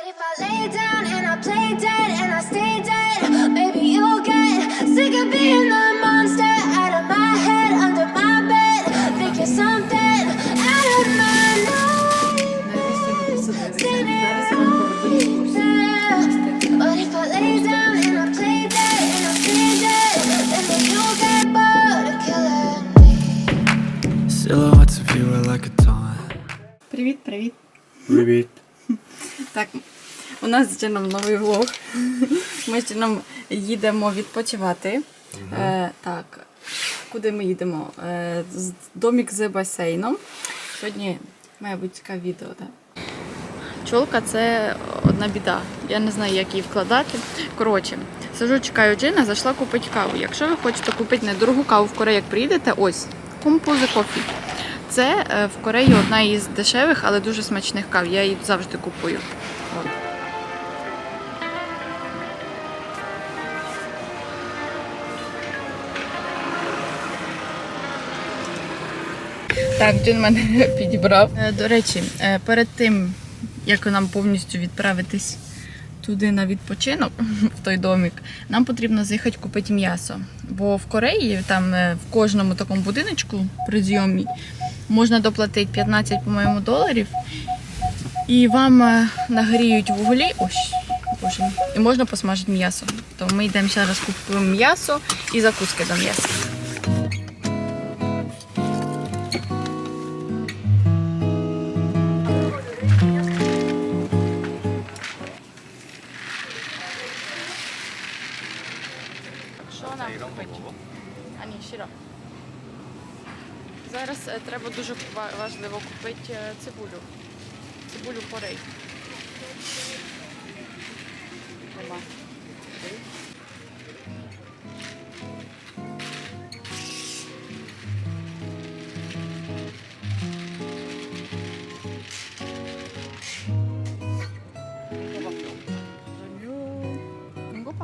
But if I lay down and I play dead and I stay dead, maybe you'll get sick of being the monster out of my head, under my bed. Think you're something out of my nightmares. Seen it right there. But if I lay down and I play dead and I stay dead, then maybe you'll get bored of killing me. Silhouettes of you are like a taunt. Привіт, привіт. Привіт. Так, у нас з Джином новий влог. Ми з Джином їдемо відпочивати. Е, так, куди ми їдемо? Е, з- домік з басейном. Сьогодні має бути цікаве відео, так? Чолка це одна біда. Я не знаю, як її вкладати. Коротше, сижу, чекаю Джина, зайшла купити каву. Якщо ви хочете купити недорогу каву в Кореї, як приїдете, ось Компози Кофі. Це е, в Кореї одна із дешевих, але дуже смачних кав. Я її завжди купую. Так, Джин мене підібрав. Е, До речі, е, перед тим, як нам повністю відправитись туди на відпочинок, в той домик, нам потрібно заїхати купити м'ясо. Бо в Кореї, там е, в кожному такому будиночку при зйомі, можна доплатити 15, по-моєму, доларів. І вам е, нагріють вуглі. Ось, боже, і можна посмажити м'ясо. То ми йдемо зараз купуємо м'ясо і закуски до м'яса. щиро. Зараз треба дуже важливо купити цибулю. Цибулю порей. Дома.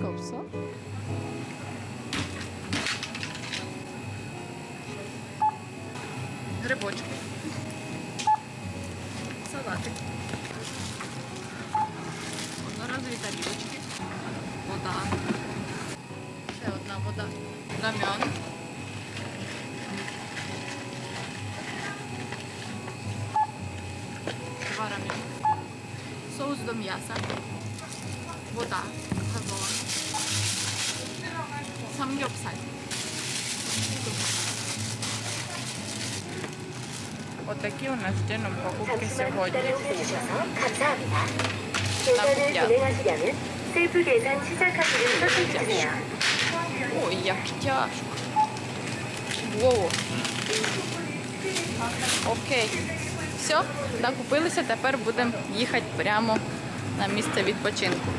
Domates. J'aime Грибочки. Салатик. Одноразові тарілочки. Вода. Ще одна вода. Рамян. Два рамян. Соус до м'яса. Вода. Газон. Самгьопсаль. Такі у нас чином покупки сьогодні. Ой, як тяжко. Воу. Окей. Все, накупилися, тепер будемо їхати прямо на місце відпочинку.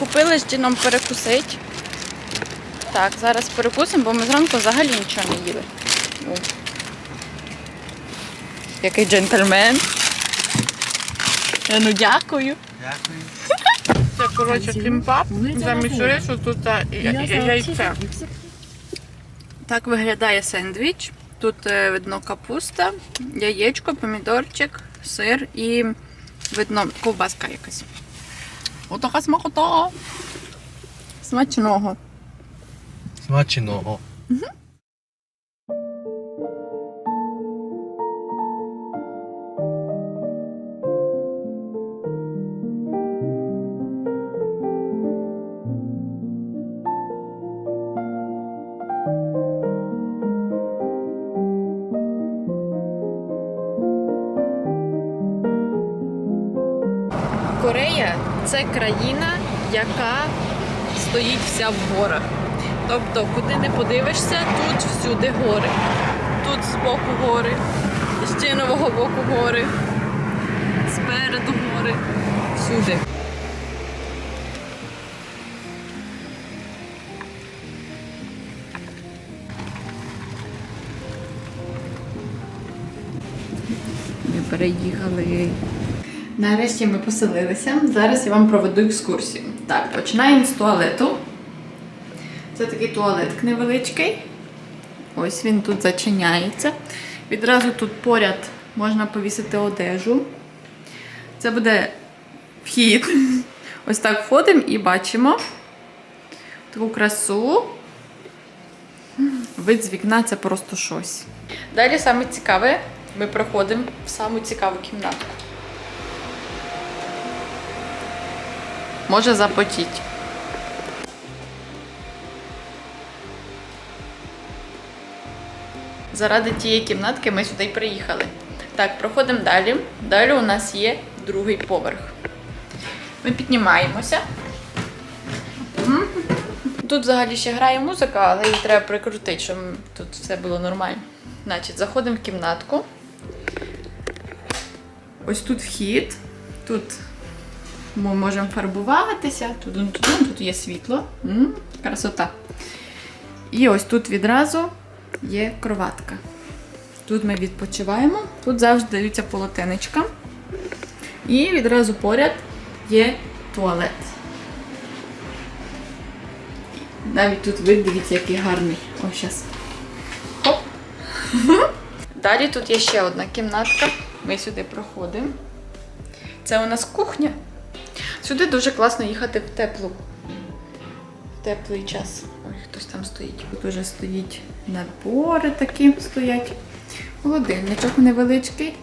Купили з джином перекусити. Так, зараз перекусимо, бо ми зранку взагалі нічого не їли. О. Який джентльмен. Е, Ну дякую. Дякую. Це, коротше, кімпап замість рису тут я- я- яйце. Так виглядає сендвіч. Тут е, видно капуста, яєчко, помідорчик, сир і видно ковбаска якась. Отака смакота. Смачного. Смачного. Корея це країна, яка стоїть вся в горах. Тобто, куди не подивишся, тут всюди гори. Тут з боку гори, з чинового боку гори, спереду гори, всюди. Ми переїхали. Нарешті ми поселилися. Зараз я вам проведу екскурсію. Так, починаємо з туалету. Це такий туалетик невеличкий. Ось він тут зачиняється. Відразу тут поряд можна повісити одежу. Це буде вхід. Ось так входимо і бачимо таку красу. Вид з вікна це просто щось. Далі саме цікаве, ми проходимо в саму цікаву кімнатку. Може запотіть. Заради тієї кімнатки ми сюди й приїхали. Так, проходимо далі. Далі у нас є другий поверх. Ми піднімаємося. Тут взагалі ще грає музика, але її треба прикрутити, щоб тут все було нормально. Значить, заходимо в кімнатку. Ось тут вхід. Тут ми можемо фарбуватися. Тут, тут, є світло. М, красота. І ось тут відразу є кроватка. Тут ми відпочиваємо. Тут завжди даються полотенечка. І відразу поряд є туалет. Навіть тут вид, дивіться, який гарний. О, зараз. Хоп. Далі тут є ще одна кімнатка. Ми сюди проходимо. Це у нас кухня. Сюди дуже класно їхати в теплу. В теплий час. Ой, хтось там стоїть. Тут вже стоїть набори такі стоять. Холодильничок невеличкий.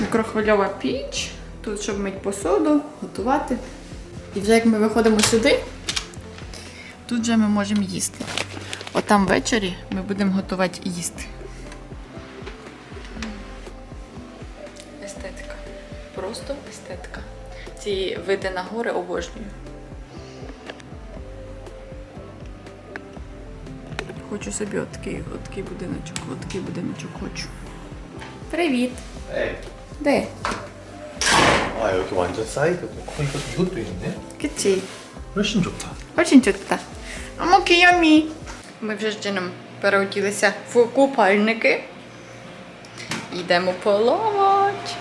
Мікрохвильова піч. Тут, щоб мити посуду, готувати. І вже як ми виходимо сюди, тут вже ми можемо їсти. Отам ввечері ми будемо готувати їсти. Ці види на гори обожнюю. Хочу собі отакий, отакий будиночок, отакий будиночок хочу. Привіт! 네. Де? 아 여기 완전 사이드고 거기가 이것도 있네. Киці. 훨씬 좋다. Очень чутка. Амо кiyomі. Ми вже з Джином переоділися в купальники. Йдемо плавати.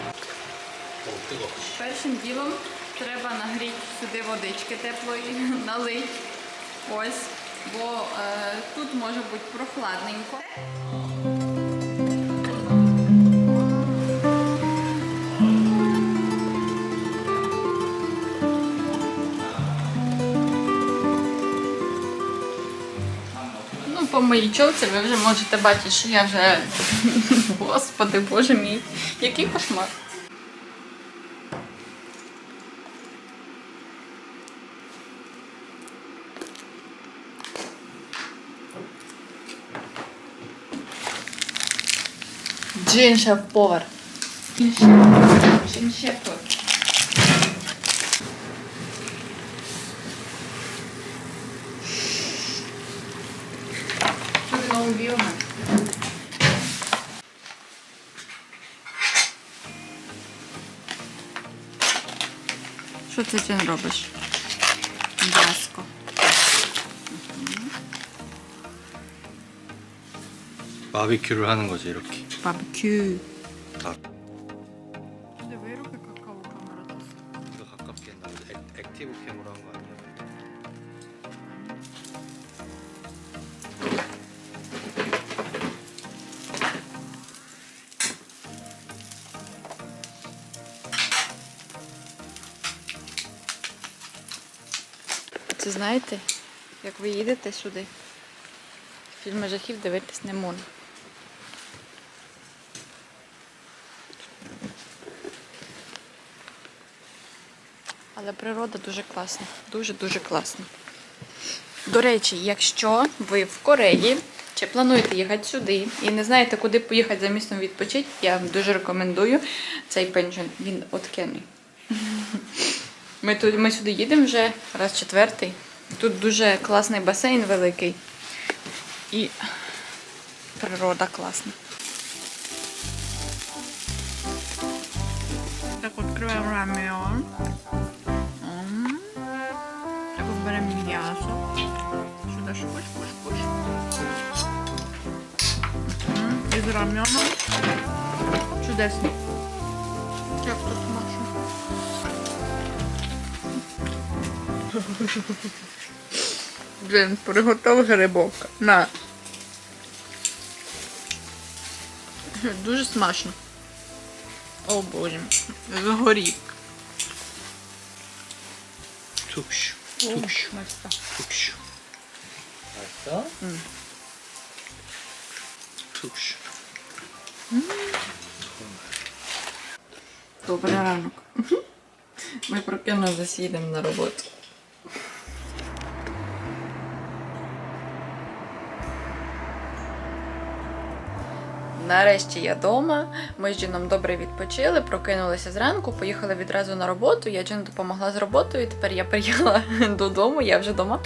Першим ділом треба нагріти сюди водички теплої, налить. Ось, бо е, тут може бути прохладненько. Ну, По моїй човці ви вже можете бачити, що я вже... Господи боже мій, який кошмар. Джин шеф-повар. Джин шеф-повар. Що ти новий біомен? Що ти Джин робиш? М'яско. 바비큐를 하는 거지 이렇게. 바비큐. 아. 근데 왜 이렇게 가까워 카메라 뒀어? 이거 가깝게 했나? 액, 액티브 캠으로 한 거 아니야? Це знаєте, як ви їдете сюди, фільми жахів дивитись не можна. Але природа дуже класна, дуже-дуже класна. До речі, якщо ви в Кореї чи плануєте їхати сюди і не знаєте, куди поїхати за містом відпочити, я вам дуже рекомендую цей пенджон. Він откений. Ми, тут, ми сюди їдемо вже раз четвертий. Тут дуже класний басейн великий. І природа класна. М'ясо. Сюди шпуш, пуш, пуш. М, Із раменом. Чудесно. Як тут смачно. Джин, приготов грибок. На. Дуже смачно. О боже. Згорів. Туш. Туш. Туш. 맛있어? Туш. Добрий ранок. Ми прокинулися, їдемо на роботу. Нарешті я вдома. Ми з Джином добре відпочили, прокинулися зранку, поїхали відразу на роботу. Я Джину допомогла з роботою. Тепер я приїхала додому, я вже вдома.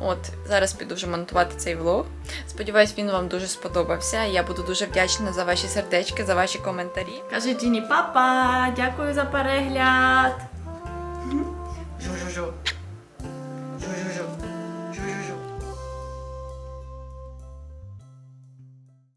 От зараз піду вже монтувати цей влог. Сподіваюсь, він вам дуже сподобався. Я буду дуже вдячна за ваші сердечки, за ваші коментарі. Каже Джині, папа, дякую за перегляд.